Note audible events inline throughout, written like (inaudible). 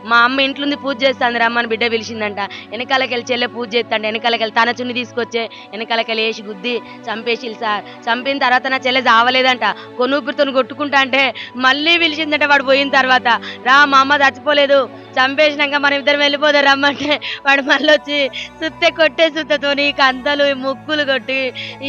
మా అమ్మ ఇంట్లోంది పూజ చేస్తాంది రమ్మని బిడ్డ పిలిచిందంట. వెనకాలకెళ్ళి చెల్లె పూజ చేస్తాంట వెనకాలకెళ్ళి తన చున్ని తీసుకొచ్చే వెనకాలకెళ్ళి వేసి గుద్ది చంపేసి సార్. చంపిన తర్వాత నా చెల్లె చావలేదంట. కొనుపిరితో కొట్టుకుంటా అంటే మళ్ళీ పిలిచిందంట వాడు పోయిన తర్వాత. రా మా అమ్మ చచ్చిపోలేదు. చంపేసినాక మనం ఇద్దరం వెళ్ళిపోదాం రమ్మంటే వాడు మళ్ళీ వచ్చి సుత్తే కొట్టే సుత్తతోని కంతలు ముక్కులు కొట్టి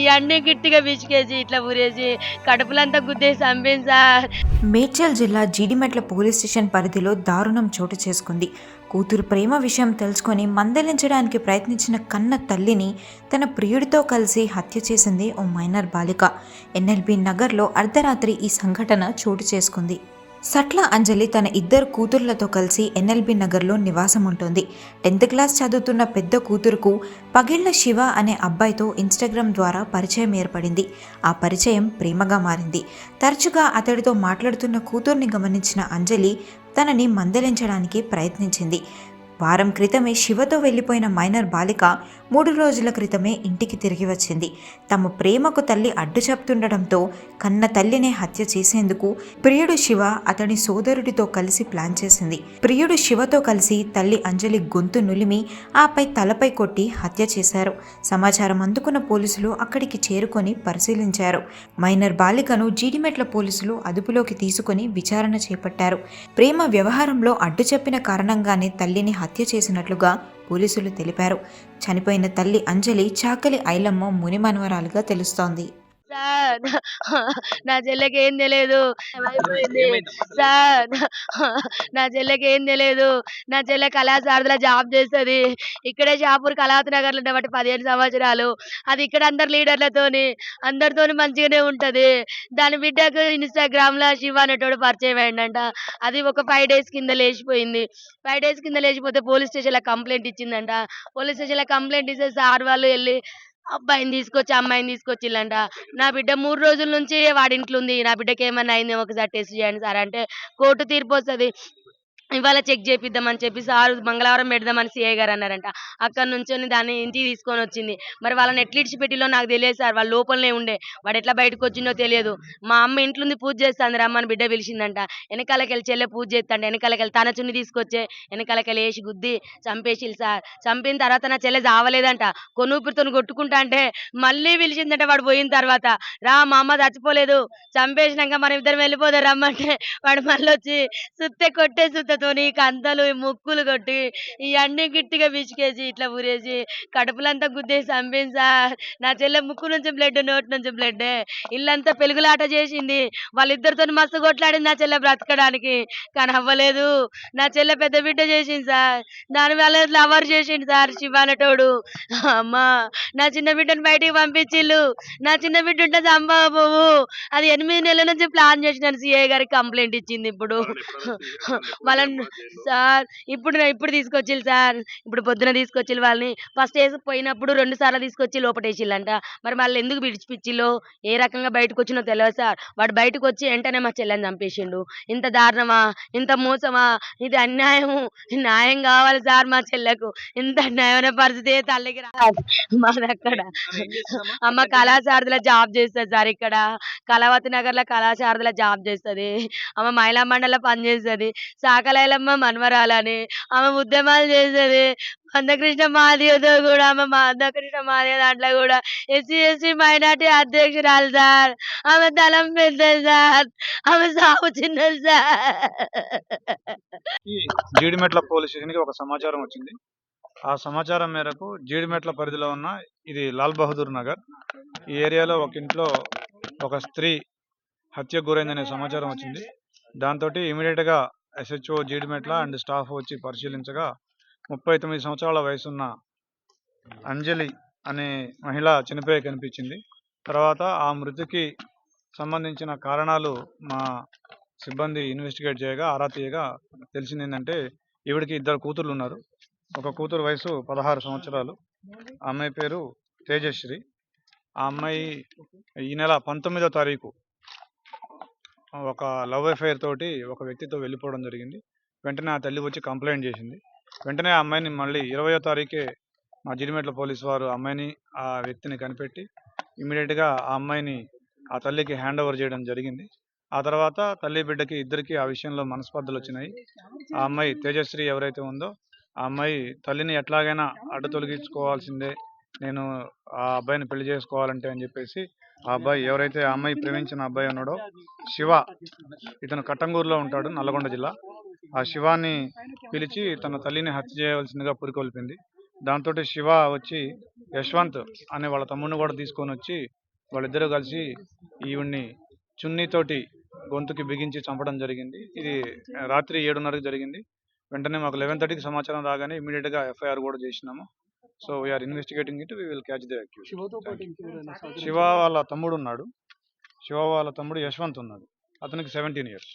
ఇవన్నీ గట్టిగా విసికేసి ఇట్లా ఊరేసి కడుపులంతా గుద్దేసి చంపింది సార్. మేడ్చల్ జిల్లా జీడిమెట్ల పోలీస్ స్టేషన్ పరిధిలో దారుణం చోటు చేసుకుంది. కూతురు ప్రేమ విషయం తెలుసుకొని మందలించడానికి ప్రయత్నించిన కన్న తల్లిని తన ప్రియుడితో కలిసి హత్య చేసింది ఓ మైనర్ బాలిక. ఎన్ఎల్బి నగర్లో అర్ధరాత్రి ఈ సంఘటన చోటు చేసుకుంది. సట్ల అంజలి తన ఇద్దరు కూతుర్లతో కలిసి ఎన్ఎల్బి నగర్లో నివాసం ఉంటుంది టెన్త్ క్లాస్ చదువుతున్న పెద్ద కూతురుకు పగిళ్ళ శివ అనే అబ్బాయితో ఇన్స్టాగ్రామ్ ద్వారా పరిచయం ఏర్పడింది. ఆ పరిచయం ప్రేమగా మారింది. తరచుగా అతడితో మాట్లాడుతున్న కూతుర్ని గమనించిన అంజలి తనని మందలించడానికి ప్రయత్నించింది. వారం క్రితమే శివతో వెళ్ళిపోయిన మైనర్ బాలిక మూడు రోజుల క్రితమే ఇంటికి తిరిగి వచ్చింది. తమ ప్రేమకు తల్లి అడ్డు చెప్తుండటంతో కన్న తల్లినే హత్య చేసేందుకు ప్రియుడు శివ అతని సోదరుడితో కలిసి ప్లాన్ చేసింది. ప్రియుడు శివతో కలిసి తల్లి అంజలి గొంతు నులిమి ఆపై తలపై కొట్టి హత్య చేశారు. సమాచారం అందుకున్న పోలీసులు అక్కడికి చేరుకొని పరిశీలించారు. మైనర్ బాలికను జీడిమెట్ల పోలీసులు అదుపులోకి తీసుకొని విచారణ చేపట్టారు. ప్రేమ వ్యవహారంలో అడ్డు చెప్పిన కారణంగానే తల్లిని హత్య చేసినట్లుగా పోలీసులు తెలిపారు. చనిపోయిన తల్లి అంజలి చాకలి ఐలమ్మ మునిమనవరాలుగా తెలుస్తోంది. సార్ నా (laughs) చెల్లెకి ఏం తెలియదు అయిపోయింది సార్ నా (laughs) చెల్లెకి ఏం తెలియదు నా చెల్లె కళాశారదలో జాబ్ చేస్తుంది. ఇక్కడే షాపూర్ కళావతి నగర్లో ఉండబట్టి పదిహేను సంవత్సరాలు. అది ఇక్కడ అందరు లీడర్లతోని అందరితోని మంచిగానే ఉంటది. దాని బిడ్డకు ఇన్స్టాగ్రామ్లో శివ అనేటోడు పరిచయం అయిందంట అది ఒక ఫైవ్ డేస్ కింద లేచిపోయింది. ఫైవ్ డేస్ కింద లేచిపోతే పోలీస్ స్టేషన్లో కంప్లైంట్ ఇచ్చిందంట. పోలీస్ స్టేషన్లో కంప్లైంట్ ఇస్తే సార్ వాళ్ళు వెళ్ళి అబ్బాయిని తీసుకొచ్చి అమ్మాయిని తీసుకొచ్చిల్లంట. నా బిడ్డ మూడు రోజుల నుంచి వాడింట్లో ఉంది. నా బిడ్డకి ఏమైనా అయిందేమో ఒకసారి టెస్ట్ చేయండి సార్ అంటే కోర్టు తీర్పు వస్తుంది. ఇవాళ చెక్ చేపిద్దామని చెప్పి సార్ మంగళవారం పెడదామని సిఐ గారు అన్నారంట. అక్కడ నుంచి దాన్ని ఇంటికి తీసుకొని వచ్చింది. మరి వాళ్ళని ఎట్లా ఇడిచిపెట్టిలో నాకు తెలియదు సార్. వాళ్ళ లోపలనే ఉండే. వాడు ఎట్లా బయటకు వచ్చిందో తెలియదు. మా అమ్మ ఇంట్లోంది పూజ చేస్తాను రమ్మని బిడ్డ పిలిచిందంట. వెనకాలకెళ్ళి చెల్లె పూజ చేస్తాంట వెనకాలకెళ్ళి తన చున్ని తీసుకొచ్చే. వెనకాలకెళ్ళి వేసి గుద్ది చంపేసి సార్. చంపిన తర్వాత నా చెల్లె చావలేదంట. కొనుపురితో కొట్టుకుంటా అంటే మళ్ళీ పిలిచిందంట వాడు పోయిన తర్వాత. రా మా అమ్మ చచ్చిపోలేదు. చంపేసినాక మనం ఇద్దరం వెళ్ళిపోదాం రమ్మంటే వాడు మళ్ళీ వచ్చి సుత్తే కొట్టే సుత్తతోని కంతలు ముక్కులు కొట్టి ఇవన్నీ గట్టిగా పిసికేసి ఇట్లా ఊరేసి కడుపులంతా గుద్దేసి చంపింది సార్ నా చెల్లె ముక్కు నుంచి బ్లడ్ నోటి నుంచి బ్లడ్ ఇల్లంతా పెలుగులాట చేసింది. వాళ్ళిద్దరితో మస్తు కొట్లాడింది నా చెల్లె బ్రతకడానికి. కానీ అవ్వలేదు. నా చెల్లె పెద్ద బిడ్డ చేసింది సార్. దాని వల్ల లవర్ చేసిండు సార్ శివ అనేటోడు అమ్మా నా చిన్న బిడ్డను బయటికి పంపించిల్లు నా చిన్న బిడ్డ ఉంటే చంపబోవు అది ఎనిమిది నెలల నుంచి ప్లాన్ చేసినాను. సిఐ గారికి కంప్లైంట్ ఇచ్చింది ఇప్పుడు. వాళ్ళని సార్ ఇప్పుడు ఇప్పుడు తీసుకొచ్చిల్లు సార్. ఇప్పుడు పొద్దున తీసుకొచ్చిల్లు వాళ్ళని. ఫస్ట్ వేసి పోయినప్పుడు రెండు సార్లు తీసుకొచ్చి లోపటేసిల్లంట మరి మళ్ళీ ఎందుకు విడిచిపిచ్చిల్లో ఏ రకంగా బయటకు వచ్చినో తెలియదు సార్. వాడు బయటకు వచ్చి వెంటనే మా చెల్లెని చంపేసిండు. ఇంత దారుణమా? ఇంత మోసమా? ఇది అన్యాయము. న్యాయం కావాలి సార్ మా చెల్లెకు. ఇంత అన్యాయమైన పరిస్థితి తల్లికి రాదు మాది అక్కడ. అమ్మ కళాశారదిలో జాబ్ చేస్తుంది సార్ ఇక్కడ. కళావతి నగర్లో కళాశారదిలో జాబ్ చేస్తుంది. ఆమె మహిళా మండలిలో పనిచేస్తుంది. సాకలైలమ్మ మన్మరాలని ఆమె ఉద్యమాలు చేసేది మందకృష్ణ మాదిగతో కూడా ఆమె మందకృష్ణ మాదిగ దాంట్లో కూడా. ఎస్సీ ఎస్సీ మైనార్టీ అధ్యక్షురాలు సార్. ఆమె తలం పెద్దది సార్. ఆమె సాగు చిన్నది సార్. జీడిమెట్ల పోలీస్ స్టేషన్కి ఒక సమాచారం వచ్చింది. ఆ సమాచారం మేరకు జీడిమెట్ల పరిధిలో ఉన్న ఇది లాల్ బహదూర్ నగర్. ఈ ఏరియాలో ఒక ఇంట్లో ఒక స్త్రీ హత్యకు గురైందనే సమాచారం వచ్చింది. దాంతో ఇమీడియట్గా ఎస్హెచ్ఓ జీడిమెట్ల అండ్ స్టాఫ్ వచ్చి పరిశీలించగా ముప్పై తొమ్మిది సంవత్సరాల వయసున్న అంజలి అనే మహిళ చనిపోయి కనిపించింది. తర్వాత ఆ మృతికి సంబంధించిన కారణాలు మా సిబ్బంది ఇన్వెస్టిగేట్ చేయగా ఆరా తీయగా తెలిసింది ఏంటంటే ఈవిడికి ఇద్దరు కూతుర్లు ఉన్నారు ఒక కూతురు వయసు పదహారు సంవత్సరాలు. ఆ అమ్మాయి పేరు తేజశ్రీ. ఆ అమ్మాయి ఈ నెల పంతొమ్మిదో తారీఖు ఒక లవ్ అఫైర్ తోటి ఒక వ్యక్తితో వెళ్ళిపోవడం జరిగింది. వెంటనే ఆ తల్లి వచ్చి కంప్లైంట్ చేసింది. వెంటనే ఆ అమ్మాయిని మళ్ళీ ఇరవయో తారీఖే మా జిడిమెట్ల పోలీస్ వారు ఆ అమ్మాయిని ఆ వ్యక్తిని కనిపెట్టి ఇమీడియట్గా ఆ అమ్మాయిని ఆ తల్లికి హ్యాండ్ ఓవర్ చేయడం జరిగింది. ఆ తర్వాత తల్లి బిడ్డకి ఇద్దరికి ఆ విషయంలో మనస్పర్ధలు వచ్చినాయి. ఆ అమ్మాయి తేజశ్రీ ఎవరైతే ఉందో ఆ అమ్మాయి తల్లిని ఎట్లాగైనా అడ్డు తొలగించుకోవాల్సిందే నేను ఆ అబ్బాయిని పెళ్ళి చేసుకోవాలంటే అని చెప్పేసి ఆ అబ్బాయి ఎవరైతే ఆ అమ్మాయి ప్రేమించిన అబ్బాయి ఉన్నాడో శివ ఇతను కట్టంగూరులో ఉంటాడు నల్లగొండ జిల్లా. ఆ శివాన్ని పిలిచి తన తల్లిని హత్య చేయవలసిందిగా పురికొల్పింది. దాంతో శివ వచ్చి యశ్వంత్ అనే వాళ్ళ తమ్ముడిని కూడా తీసుకొని వచ్చి వాళ్ళిద్దరూ కలిసి ఈవిడ్ని చున్నీతోటి గొంతుకి బిగించి చంపడం జరిగింది. ఇది రాత్రి ఏడున్నరకు జరిగింది. వెంటనే మాకు లెవెన్ థర్టీకి సమాచారం రాగానే ఇమీడియట్గా ఎఫ్ఐఆర్ కూడా చేసినాము. So we're investigating it we will catch the accused? Shiva వాళ్ళ తమ్ముడు ఉన్నాడు. శివ వాళ్ళ తమ్ముడు యశ్వంత్ ఉన్నాడు. అతనికి సెవెంటీన్ ఇయర్స్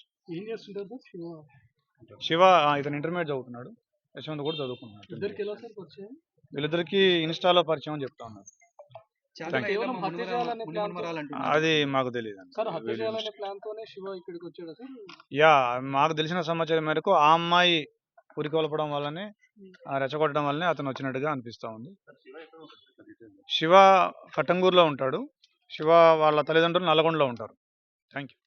శివ? ఇతను ఇంటర్మీడియట్ చదువుతున్నాడు. యశ్వంత్ కూడా చదువుకుంటున్నాడు ఇద్దరికి ఎలా సార్ పరిచయం? వీళ్ళిద్దరికి ఇన్స్టాలో పరిచయం చెప్తా ఉన్నారు అది మాకు తెలియదు సార్ హత్య చేయాలనే ప్లాన్ తోనే శివ ఇక్కడికి వచ్చాడా సార్? యా మాకు తెలిసిన సమాచారం మేరకు ఆ అమ్మాయి ఉరికొల్పడం వల్లనే ఆ రెచ్చగొట్టడం వల్లనే అతను వచ్చినట్టుగా అనిపిస్తూ ఉంది. శివ కట్టంగూరులో ఉంటాడు. శివ వాళ్ళ తల్లిదండ్రులు నల్గొండలో ఉంటారు. Thank you